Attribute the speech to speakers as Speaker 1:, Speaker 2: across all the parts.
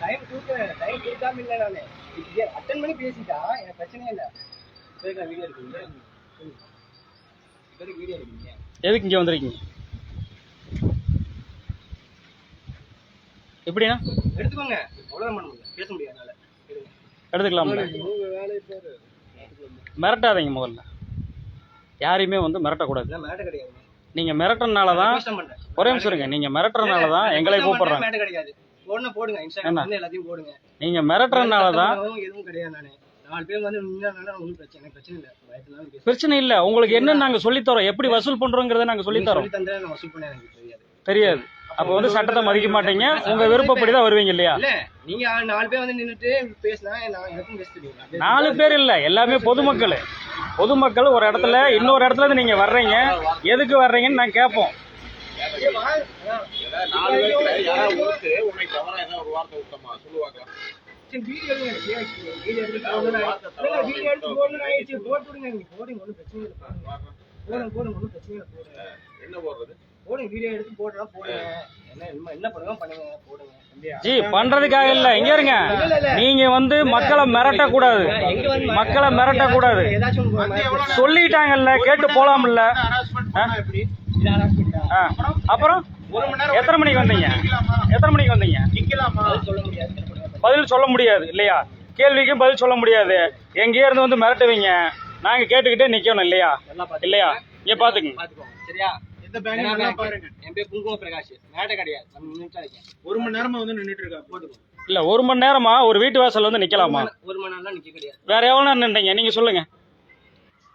Speaker 1: Time கொடுக்க time கொடுக்காம இல்ல நானு. அட்டன் பண்ணி பேசிட்டா எனக்கு பிரச்சனையே இல்ல. வீடியோ பேருக்கு வீடியோ எடுக்கீங்க
Speaker 2: எதுக்கு இங்கே வந்திருக்கீங்க? எப்படிண்ணா?
Speaker 1: எடுத்துக்கோங்க. அவ்வளவுதான் பண்ண பேச முடியாது பாரு.
Speaker 2: மிரட்டாதீங்க முதல்ல. யாரையுமே வந்து மிரட்டக்கூடாது.
Speaker 1: மேட்டர் கிடையாது.
Speaker 2: நீங்க மிரட்டுறதுனால தான் ஒரே நிமிஷம் இருங்க. நீங்க மிரட்டுறதுனால தான் எங்களை கூப்பிடுறாங்க.
Speaker 1: மேட்டர் கிடையாது போடுங்க போடுங்க இன்ஸ்டாகிராம் வந்து எல்லாத்தையும் போடுங்க.
Speaker 2: நீங்க மிரட்டுறதுனால தான்
Speaker 1: எதுவும் கிடையாது நானு. பிரச்சனை இல்லை.
Speaker 2: உங்களுக்கு என்ன நாங்க சொல்லித் தரோம். எப்படி வசூல் பண்றோங்கிறத நாங்க தரோம்.
Speaker 1: சொல்லி எனக்கு தெரியாது.
Speaker 2: அப்ப வந்து சட்டத்தை மதிக்க மாட்டீங்க. உங்க விருப்பப்படி தான் வருவீங்க இல்லையா?
Speaker 1: நீங்க நாலு பேர் வந்து பேசினா
Speaker 2: நாலு பேர் இல்ல. எல்லாமே பொதுமக்கள். பொதுமக்கள் ஒரு இடத்துல இன்னொரு இடத்துல இருந்து நீங்க வர்றீங்க. எதுக்கு வர்றீங்கன்னு நான் கேட்போம்
Speaker 1: போடுங்க ஒன்றும் பிரச்சனை இல்லை போடுங்க போடுங்க ஒன்றும் பிரச்சனை இல்லை போடுங்க
Speaker 3: என்ன போடுறது?
Speaker 1: போடுங்க வீடியோ எடுத்து போடுறோம் போடுங்க என்ன என்ன என்ன பண்ணுங்க பண்ணுங்க போடுங்க.
Speaker 2: ஜி பண்றதுக்காக இல்ல. இங்க இருங்க. நீங்க வந்து மக்களை மிரட்ட கூடாது மக்களை மிரட்ட கூடாது. சொல்லிட்டாங்கல்ல கேட்டு போலாம்ல. அப்புறம்? எத்தனை மணிக்கு வந்தீங்க? எத்தனை மணிக்கு வந்தீங்க. பதில் சொல்ல முடியாது இல்லையா? கேள்விக்கு பதில் சொல்ல முடியாது. எங்கேயே இருந்து வந்து மிரட்டுவீங்க. நாங்க கேட்டுக்கிட்டே நிக்கணும் இல்லையா. இல்லையா? இங்க பாத்துக்குங்க
Speaker 1: பாத்துக்கோங்க சரியா? ஏன்னா
Speaker 3: பேங்க்
Speaker 1: நான்
Speaker 3: பாருங்க.
Speaker 1: என் பேர் குங்கும பிரகாஷ். மேட்ட கிடையாது. நம்ம இருக்கேன்.
Speaker 3: ஒரு மணி நேரமா வந்து நின்னுட்டு இருக்கா
Speaker 1: போட்டுக்கோங்க
Speaker 2: இல்ல ஒரு மணி நேரமா ஒரு வீட்டு வாசல்ல வந்து நிக்கலாமா?
Speaker 1: ஒரு மணி நேரம் நிக்க கிடையாது.
Speaker 2: வேற எவ்வளவு நேரம் நின்றீங்க? நீங்க சொல்லுங்க.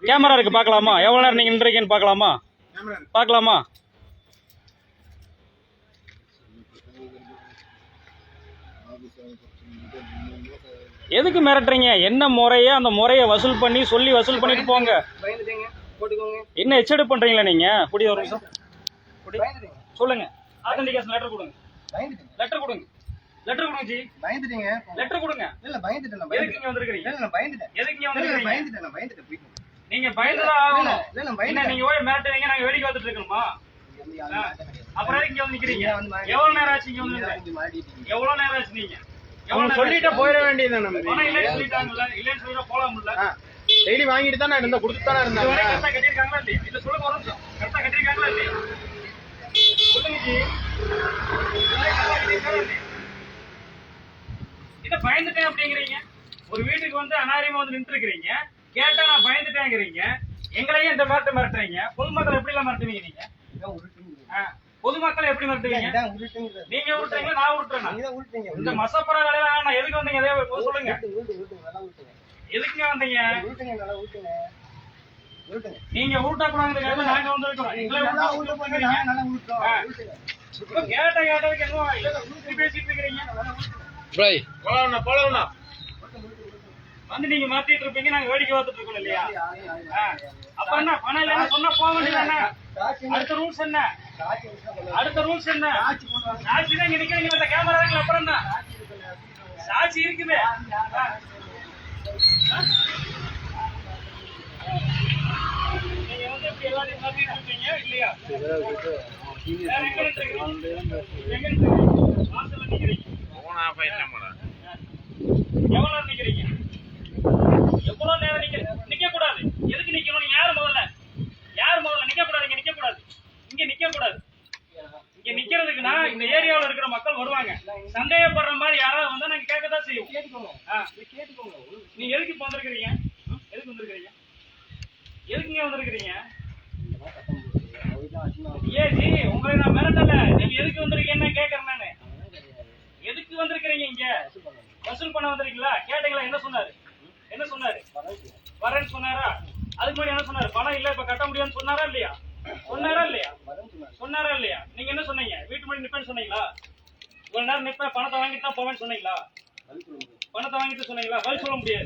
Speaker 2: கேமரா இருக்கு பார்க்கலாமா? எவ்வளவு நேரம் நீங்க நின்றீங்கன்னு பார்க்கலாமா?
Speaker 3: கேமரா
Speaker 2: பார்க்கலாமா? எதுக்கு மிரட்டுறீங்க? என்ன முறையோ அந்த முறையை வசூல் பண்ணி சொல்லி வசூல் பண்ணிட்டு போங்க. என்ன எச்செடு பண்றீங்களா நீங்க? குடி ஒரு நிமிஷம். சொல்லுங்க. ஆத்தன்டிகேஷன் லெட்டர் கொடுங்க.
Speaker 1: பயந்துட்டீங்க.
Speaker 2: லெட்டர் கொடுங்க. லெட்டர் கொடுங்க ஜி.
Speaker 1: பயந்துட்டீங்க.
Speaker 2: லெட்டர் கொடுங்க.
Speaker 1: இல்ல பயந்துட்டேன் நான்
Speaker 2: எதுக்கு இங்க வந்திருக்கீங்க
Speaker 1: இல்ல நான் பயந்துட்டேன்.
Speaker 2: எதுக்கு இங்க வந்திருக்கீங்க
Speaker 1: பயந்துட்டேன் நான் பயந்துட்டேன். போயிட்டு
Speaker 2: நீங்க பயந்துதான் ஆகணும்.
Speaker 1: இல்ல நான்
Speaker 2: என்ன
Speaker 1: பயந்துட்டேன்.
Speaker 2: நீங்க போய் மிரட்டுவீங்க நாங்க வேடிக்கை பார்த்துட்டு இருக்கணுமா. அப்புறம் எதுக்கு இங்க வந்து நிக்கிறீங்க எவ்வளவு நேரம் ஆச்சு இங்க வந்து. எவ்வளவு நேரம் ஆச்சு நீங்க?
Speaker 3: சொல்லிட்டா? போயிட வேண்டியது நம்ம
Speaker 2: இல்லைன்னு சொல்லிட்டாங்கல்ல. இல்லைன்னு சொல்லிட்டா போலாம்ல
Speaker 3: டெய்லி வாங்கிட்டு தான் நான் இருந்த கொடுத்து தானே
Speaker 2: வரைக்கும் கரெக்டா கட்டியிருக்காங்களா இல்லையா? இல்ல சொல்லுங்க ஒரு நிமிஷம். கரெக்டா கட்டியிருக்காங்களா இல்லையா? சொல்லுங்க ஜி. இது பயந்துட்டேன் அப்படிங்கிறீங்க. ஒரு வீட்டுக்கு வந்து அனாரியமா வந்து நின்று இருக்கிறீங்க கேட்டா நான் பயந்துட்டேங்கிறீங்க. எங்களையும் இந்த மிரட்டு மிரட்டுறீங்க. பொதுமக்கள் எப்படி எல்லாம் மிரட்டுவீங்க நீங்க? பொதுமக்களை எப்படி மிரட்டுவீங்க. நீங்க விட்டுறீங்களா நான்
Speaker 1: உருட்டுங்க.
Speaker 2: இந்த மசப்பற வேலையில நான் எதுக்கு வந்தீங்க? சொல்லுங்க. எதுக்குங்க வந்தீங்க?
Speaker 1: நல்லா.
Speaker 2: நீங்க ஊட்ட கூடாதுங்கிறதுக்காக நாங்க வந்திருக்கிறோம்
Speaker 1: நீங்க
Speaker 2: எங்களை
Speaker 1: நல்லா
Speaker 2: ஊட்ட
Speaker 1: பண்ணுங்க. நல்லா
Speaker 2: கேட்ட கேட்டதுக்கு ஊட்டி பேசிட்டு இருக்கிறீங்க.
Speaker 3: போலவண்ணா போலவண்ணா
Speaker 2: வந்து நீங்க மாத்திட்டு இருப்பீங்க நாங்க வேடிக்கை பார்த்துட்டு இருக்கோம் இல்லையா. அப்ப என்ன பணம் இல்லைன்னு சொன்னா போக வேண்டியது
Speaker 1: சாட்சி
Speaker 2: அடுத்த ரூல்ஸ் என்ன? அடுத்த ரூல்ஸ் என்ன?
Speaker 1: சாட்சி
Speaker 2: தான் இங்க நிக்கிறீங்க அந்த கேமரா அப்புறம் என்ன சாட்சி இருக்குது. எவ்வளவு நேரம் நிக்கிறீங்க எவ்வளவு நேரம் நிக்க நிக்க கூடாது எதுக்கு நிக்கணும்? நீங்க யாரு முதல்ல? யாரு முதல்ல நிக்க கூடாது இங்க நிக்க கூடாது இங்க நிக்க கூடாது இங்க நிக்கிறதுக்குன்னா இந்த ஏரியாவுல இருக்கிற மக்கள் வருவாங்க சந்தேகப்படுற மாதிரி யாராவது வந்தா நாங்க கேட்கதான் செய்வோம்
Speaker 1: கேட்டுக்கோங்க. கேட்டுக்கோங்க.
Speaker 2: நீங்க எதுக்கு இப்ப வந்திருக்கிறீங்க? எதுக்கு வந்திருக்கிறீங்க எதுக்கு இங்க வந்திருக்கிறீங்க
Speaker 1: இந்த மாதிரி சத்தம் போடுறது. அதுதான் அசிங்கம்.
Speaker 2: ஏ ஜி உங்களை நான் மிரட்டல நீங்க எதுக்கு வந்திருக்கீங்கன்னு கேக்குறேன் நானு. எதுக்கு வந்திருக்கிறீங்க இங்க
Speaker 1: வசூல்
Speaker 2: பண்ண வந்திருக்கீங்களா கேட்டீங்களா என்ன சொன்னாரு என்ன சொன்னாரு
Speaker 1: வரேன்.
Speaker 2: வரேன்னு சொன்னாரா அதுக்கு முன்னாடி என்ன சொன்னாரு பணம் இல்ல இப்ப கட்ட முடியாதுன்னு சொன்னாரா இல்லையா சொன்னாரா இல்லையா
Speaker 1: வரேன்னு சொன்னாரு.
Speaker 2: சொன்னாரா இல்லையா நீங்க என்ன நிப்பேன்னு சொன்னீங்களா? ஒரு நேரம் நிப்பேன் பணத்தை வாங்கிட்டு தான் போவேன்னு சொன்னீங்களா. பணத்தை வாங்கிட்டு சொன்னீங்களா? பதில் சொல்ல முடியாது.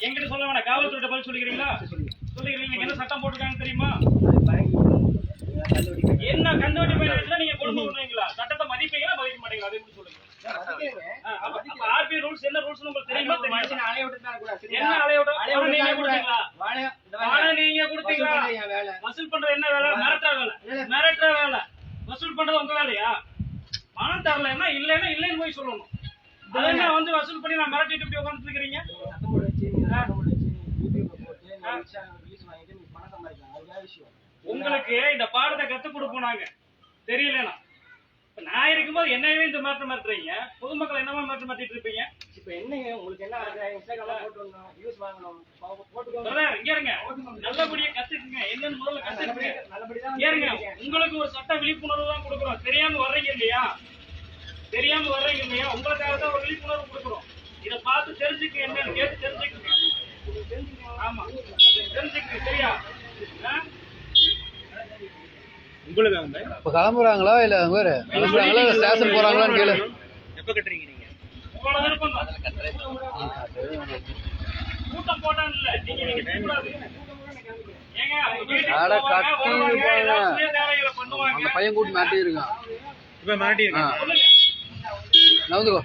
Speaker 1: பதில் சொல்ல
Speaker 2: வேணாம். காவல்துறையிட்ட பதில் சொல்லிக்கிறீங்களா. சொல்லிக்கிறீங்க என்ன சட்டம் போட்டிருக்காங்க தெரியுமா. என்ன கண்டுபிடி நீங்க குடும்பம் விடுறீங்களா சட்டத்தை மதிப்பீங்களா? மதிக்க மாட்டீங்களா? அதை எப்படி சொல்லுங்க
Speaker 1: மதிக்கிறேங்க.
Speaker 2: ஆ, அப்ப அப்ப RBI rules என்ன னு உங்களுக்கு தெரியுமா? தெரியுமா?
Speaker 1: அலைய?
Speaker 2: என்ன அலைய விட்டு- நீங்க கொடுத்தீங்களா?
Speaker 1: வாழை-
Speaker 2: நீங்க கொடுத்தீங்களா. வசூல் பண்றது என்ன வேலை? மிரட்டுற வேலை.
Speaker 1: இல்ல.
Speaker 2: மிரட்டுற வேலை. வசூல் பண்றது உங்க வேலையா? பணம் தரலைன்னா இல்லைன்னா இல்லைன்னு போய் சொல்லணும். அதெல்லாம் வந்து வசூல் பண்ணி நான் மிரட்டிட்டு இப்படி உட்காந்துட்டு இருக்கிறீங்க. உங்களுக்கு இந்த பாடத்தை கத்துக் கொடுப்போம் நாங்க. தெரியலனா? இப்ப நான் இருக்கும்போது என்னவே இந்த மாற்றம் மாத்துறீங்க? பொதுமக்கள் என்னமா மாற்றம் மாத்திட்டு இருப்பீங்க?
Speaker 1: இப்ப என்னங்க? உங்களுக்கு என்ன ஆகுது? இன்ஸ்டாகிராம்ல போட்டு விடணும், views வாங்கணும்.
Speaker 2: இங்க இருங்க நல்லபடியா கத்துக்குங்க. என்னன்னு முதல்ல கத்துக்குங்க.
Speaker 1: நல்லபடியா-
Speaker 2: ஏறுங்க. உங்களுக்கு ஒரு சட்ட விழிப்புணர்வு தான் கொடுக்குறோம் தெரியாம வர்றீங்க இல்லையா? தெரியாம வர்றீங்க இல்லையா? உங்களுக்காக தான் ஒரு விழிப்புணர்வு கொடுக்குறோம் இத பார்த்து தெரிஞ்சுக்க என்னன்னு கேட்டு தெரிஞ்சுக்கங்க ஆமா தெரிஞ்சுக்கங்க சரியா ஆ?
Speaker 3: உங்களுக்கு வந்து
Speaker 4: இப்போ கிளம்புறாங்களா இல்லை வேறு? கிளம்புறாங்களா இல்லை ஸ்டேஷன் போகிறாங்களான்னு கேளு.
Speaker 3: எப்ப கட்டுறீங்க நீங்க?
Speaker 2: உங்களோட விருப்பம் தான் கூட்டம் போட்டான்னு இல்ல நீங்க நீங்க கூடாது? ஏங்க அவங்க வீட்டுக்கு
Speaker 4: அட
Speaker 2: போவாங்க,
Speaker 4: கட்டி
Speaker 2: வருவாங்க,
Speaker 4: இருப்பாங்க.
Speaker 2: ஏதாவது சுய தேவைகளை பண்ணுவாங்க.
Speaker 4: அந்த பையன் கூட்டி மாட்டி இருக்கான்
Speaker 3: இப்ப மாட்டி
Speaker 2: சொல்லுங்க
Speaker 4: நவுந்துக்கோ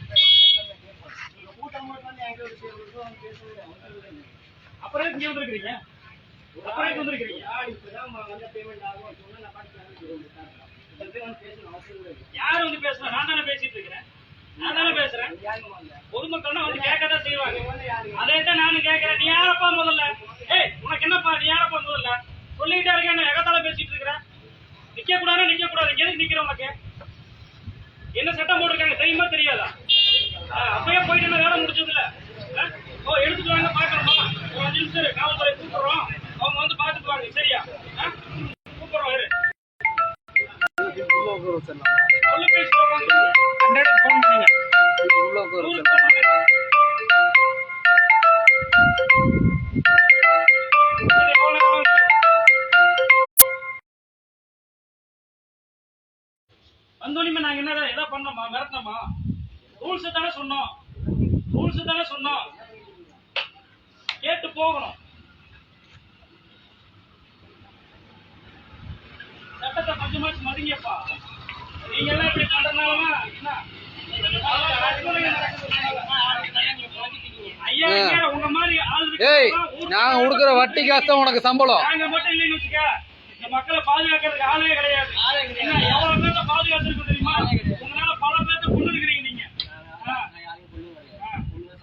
Speaker 2: அப்புறம் இங்க வந்திருக்கீங்க அப்புறம் எதுக்கு வந்திருக்கீங்க?
Speaker 1: யார் வந்த சொன்னா நான்
Speaker 2: தானே பேசிட்டு இருக்கிறேன். நான் தானே பேசுறேன்? பொதுமக்கள்னா வந்து கேட்கதான் செய்வாங்க. அதே தான் நானும் கேட்கறேன் நீ யாரப்பா முதல்ல? ஏய் உனக்கு என்னப்பா? நீ யாரப்பா முதல்ல? சொல்லிட்டே இருக்கேன் எகத்தால பேசிட்டு இருக்கிறேன் நிக்க கூடாது நிக்க கூடாது எதுக்கு நிக்கிற உனக்கு? என்ன சட்டம் போட்டிருக்காங்க? தெரியுமா தெரியாதா? அப்பயே போயிட்டு வேலை முடிச்சது இல்ல ஆ? ஓ எடுத்துட்டு வாங்க பாக்கணுமா ஒரு அஞ்சு நிமிஷம் காவல்துறை கூப்பிடுறோம். அவங்க வந்து பாத்துட்டு வாங்க சரியா? கூப்பிடுறோம் இரு சொல்லு பேசி உட்காந்து
Speaker 3: ஹண்ட்ரட் ஃபோன் பண்ணுங்க.
Speaker 4: உள்ள?
Speaker 2: வந்தோடனே நாங்க என்ன எதா பண்ணோமா? மிரட்டணுமா ரூல்ஸ் தானே சொன்னோம். ரூல்ஸ் தானே சொன்னோம். கேட்டு போகணும். சட்டத்தை கொஞ்சமாச்சு மதிங்கப்பா நீங்க எல்லாம் இப்படி பண்றதுனாலதான் என்ன?
Speaker 4: நாங்கள் கொடுக்குற வட்டி காசு தான் உனக்கு சம்பளம்.
Speaker 2: நாங்க மட்டும் இல்லைன்னு வச்சுக்க. இந்த மக்களை பாதுகாக்கிறதுக்கு ஆளே கிடையாது. என்ன எவ்வளவு பேர்த்த பாதுகாத்துருக்கு தெரியுமா? உங்களால பல பேர்த்த கொண்டு இருக்கிறீங்க நீங்க.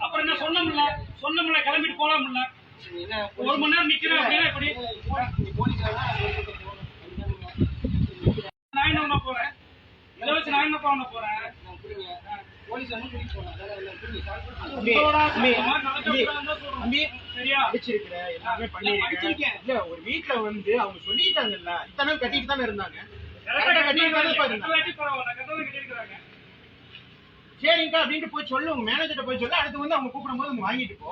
Speaker 2: அப்புறம் என்ன சொன்னோம்ல சொன்னோம்ல கிளம்பிட்டு போலாம்ல
Speaker 1: என்ன
Speaker 2: ஒரு மணி நேரம் நிக்கிறேன் அப்படின்னா
Speaker 1: போலீஸ்காரனா?
Speaker 2: நான் என்ன பண்ண போறேன்? இதை வச்சு நான் என்ன பண்ண போறேன்.
Speaker 1: போலீஸ் வந்து கூட்டிட்டு
Speaker 2: சொல்றோம். சரியா?
Speaker 3: படிச்சிருக்கிற எல்லாமே பண்ணிருக்கேன். இல்ல ஒரு வீட்ல வந்து அவங்க சொல்லிட்டாங்கல்ல இத்தனை கட்டிட்டு தானே இருந்தாங்க. சரிங்கக்கா அப்படின்ட்டு போய் சொல்லு. உங்க மேனேஜர்ட்ட போய் சொல்லு. அடுத்து வந்து அவங்க கூப்பிடும் போது வாங்கிட்டு போ.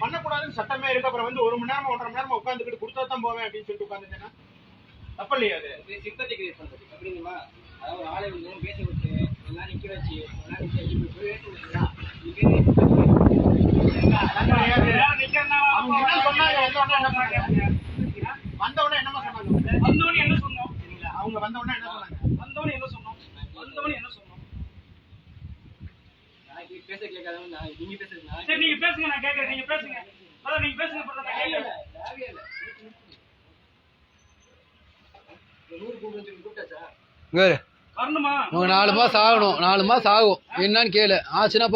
Speaker 3: பண்ணக்கூடாதுன்னு சட்டமே இருக்கு. அப்புறம் வந்து ஒரு மணி நேரம் ஒன்றரை மணி நேரம் உட்காந்துக்கிட்டு கொடுத்தா தான் போவேன் அப்படின்னு சொல்லிட்டு உட்காந்துட்டேன்னா தப்பு இல்லையா அது.
Speaker 1: sympathy create பண்றது. எப்படிங்களா? அதாவது ஆளை வந்து பேச விட்டு, எல்லாம் நிக்க வச்சு, எல்லாம் நிக்க வச்சு, இப்படி போய் பேச விட்டுங்களா? நிக்க வச்சு, சரிங்களா? அதான் கிடையாது.
Speaker 2: யார் நிக்கிறதுனால
Speaker 3: அவங்க என்ன சொன்னாங்க வந்தவொடனே என்ன சொன்னாங்க வந்தவொடனே என்னமா சொன்னாங்க
Speaker 2: வந்தவனே என்ன சொன்னோம்
Speaker 3: சரிங்களா அவங்க வந்தவொடனே என்ன சொன்னாங்க
Speaker 2: வந்தவனே என்ன சொன்னோம் வந்தவனே என்ன சொன்னோம்
Speaker 1: நான் இப்படி பேச கேட்காதவன் நான் நீங்க பேசுறது நான்
Speaker 2: சரி நீங்க பேசுங்க நான் கேட்கறேன் நீங்க பேசுங்க. அதான் நீங்க பேசுங்க கேட்கறேன் வரணுமா?
Speaker 4: நாலு மாதம் ஆகணும். நாலு மாதம் ஆகும். என்னன்னு கேளு. ஆச்சுன்னா